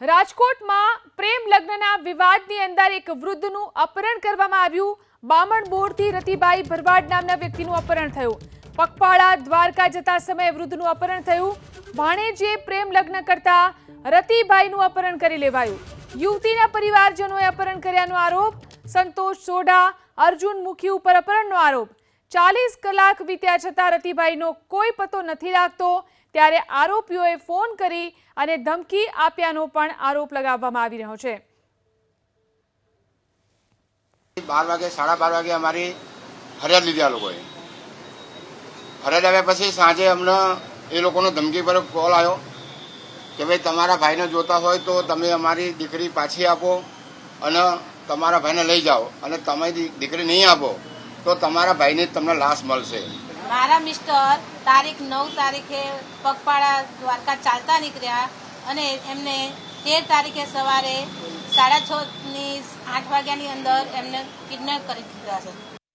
રાજકોટમાં પ્રેમ લગ્નના વિવાદની અંદર એક વૃદ્ધનું અપહરણ કરવામાં આવ્યું. બામણ બોરથી રતિભાઈ ભરવાડ નામના વ્યક્તિનું અપહરણ થયું. પગપાળા દ્વારકા જતા સમયે વૃદ્ધનું અપહરણ થયું. ભાણેજે પ્રેમ લગ્ન કરતા રતિભાઈનું અપહરણ કરી લેવાયું. યુવતીના પરિવારજનોએ અપહરણ કર્યાનો આરોપ. સંતોષ સોઢા અર્જુન મુખી ઉપર અપહરણનો આરોપ. ચાલીસ કલાક વીત્યા છતાં રતિભાઈનો કોઈ પતો નથી લાગતો, ત્યારે આરોપીઓએ ફોન કરી અને ધમકી આપ્યાનો પણ આરોપ લગાવવામાં આવી રહ્યો છે. બાર વાગે, સાડા બાર વાગે અમારી ફરિયાદ લીધી આ લોકોએ. ફરિયાદ આવ્યા પછી સાંજે અમને એ લોકોનો ધમકી પર કોલ આવ્યો કે ભાઈ, તમારા ભાઈને જોતા હોય તો તમે અમારી દીકરી પાછી આપો અને તમારા ભાઈને લઈ જાઓ અને તમે દીકરી નહીં આપો. તો તમારા ભાઈની તમને લાશ મળશે. મારા મિસ્ટર તારીખ નવ તારીખે પગપાળા દ્વારકા ચાલતા નીકળ્યા અને એમને તેર તારીખે સવારે સાડા છ ની આઠ વાગ્યાની અંદર એમને કિડનેપ કરી દીધા છે.